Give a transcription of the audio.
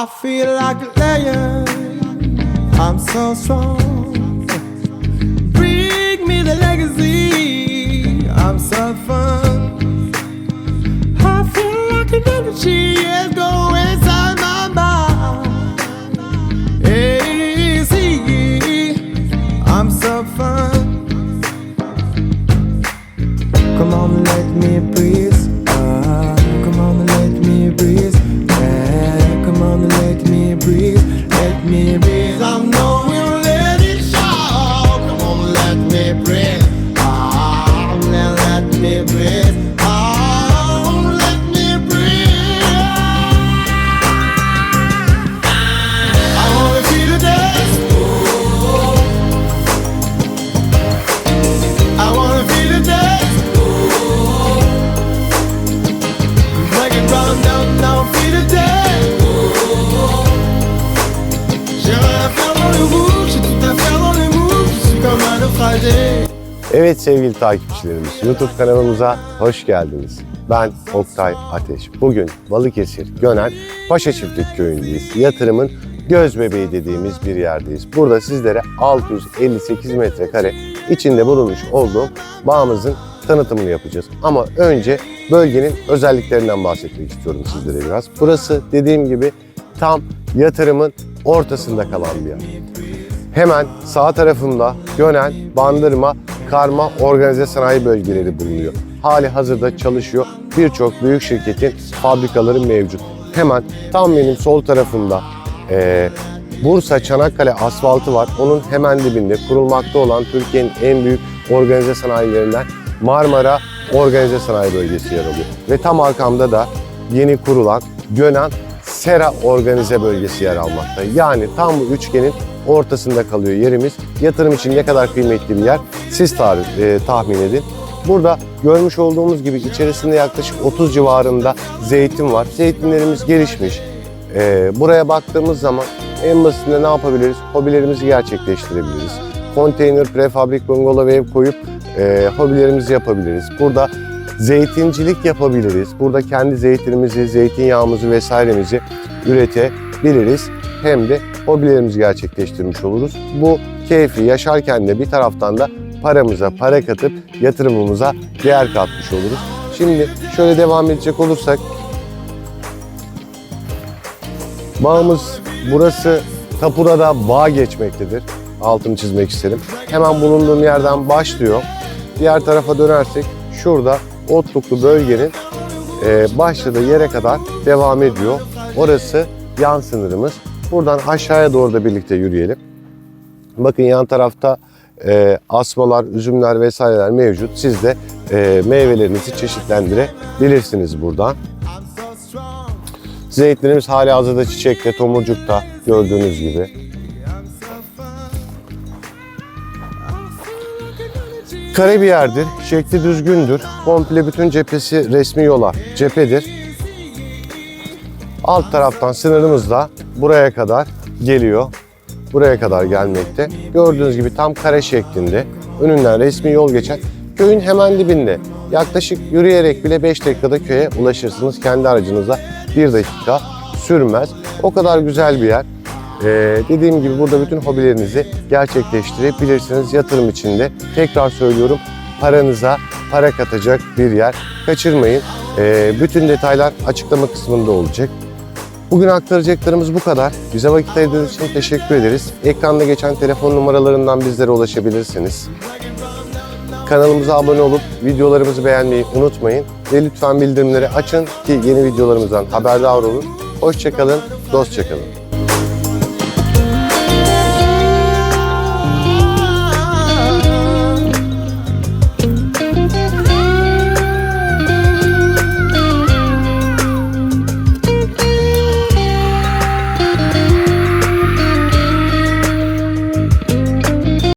I feel like a lion. I'm so strong. Bring me the legacy. I'm so fun. I feel like an energy is going inside my mind. See, I'm so fun. Come on, breathe. Let me breathe. I know we'll let it show. Come on, let me breathe. Ah, let me breathe. Evet sevgili takipçilerimiz, YouTube kanalımıza hoş geldiniz. Ben Oktay Ateş. Bugün Balıkesir, Gönen, Paşa Çiftlik Köyü'ndeyiz. Yatırımın göz bebeği dediğimiz bir yerdeyiz. Burada sizlere 658 metrekare içinde bulunmuş olduğum bağımızın tanıtımını yapacağız. Ama önce bölgenin özelliklerinden bahsetmek istiyorum sizlere biraz. Burası dediğim gibi tam yatırımın ortasında kalan bir yer. Hemen sağ tarafında Gönen, Bandırma, Karma organize sanayi bölgeleri bulunuyor. Hali hazırda çalışıyor. Birçok büyük şirketin fabrikaları mevcut. Hemen tam benim sol tarafımda eee, Bursa Çanakkale asfaltı var. Onun hemen dibinde kurulmakta olan Türkiye'nin en büyük organize sanayilerinden Marmara Organize Sanayi Bölgesi yer alıyor. Ve tam arkamda da yeni kurulan Gönen Sera Organize Bölgesi yer almakta. Yani tam bu üçgenin ortasında kalıyor yerimiz. Yatırım için ne kadar kıymetli bir yer siz tarif, e, tahmin edin. Burada görmüş olduğumuz gibi içerisinde yaklaşık 30 civarında zeytin var. Zeytinlerimiz gelişmiş. E, buraya baktığımız zaman en basitinde ne yapabiliriz? Hobilerimizi gerçekleştirebiliriz. Konteyner, prefabrik bungalov ev koyup e, hobilerimizi yapabiliriz. Burada zeytincilik yapabiliriz. Burada kendi zeytinimizi, zeytinyağımızı vesairemizi üretebiliriz. Hem de hobilerimizi gerçekleştirmiş oluruz. Bu keyfi yaşarken de bir taraftan da paramıza para katıp yatırımımıza değer katmış oluruz. Şimdi şöyle devam edecek olursak Bağımız burası tapuda da bağ geçmektedir. Altını çizmek isterim. Hemen bulunduğum yerden başlıyor. Diğer tarafa dönersek şurada otluklu bölgenin e, başladığı yere kadar devam ediyor. Orası yan sınırımız. Buradan aşağıya doğru da birlikte yürüyelim. Bakın yan tarafta e, asmalar, üzümler vesaireler mevcut. Siz de e, meyvelerinizi çeşitlendirebilirsiniz buradan. Zeytinlerimiz hali hazırda çiçekte, tomurcukta gördüğünüz gibi. Kare bir yerdir, şekli düzgündür. Komple bütün cephesi resmi yola cephedir. Alt taraftan sınırımız da buraya kadar geliyor. Buraya kadar gelmekte. Gördüğünüz gibi tam kare şeklinde. Önünden resmi yol geçen köyün hemen dibinde. Yaklaşık yürüyerek bile 5 dakikada köye ulaşırsınız. Kendi aracınıza 1 dakika sürmez. O kadar güzel bir yer. Ee, dediğim gibi burada bütün hobilerinizi gerçekleştirebilirsiniz. Yatırım içinde tekrar söylüyorum paranıza para katacak bir yer. Kaçırmayın. Ee, bütün detaylar açıklama kısmında olacak. Bugün aktaracaklarımız bu kadar. Bize vakit ayırdığınız için teşekkür ederiz. Ekranda geçen telefon numaralarından bizlere ulaşabilirsiniz. Kanalımıza abone olup videolarımızı beğenmeyi unutmayın. Ve lütfen bildirimleri açın ki yeni videolarımızdan haberdar olun. Hoşçakalın, dostça kalın.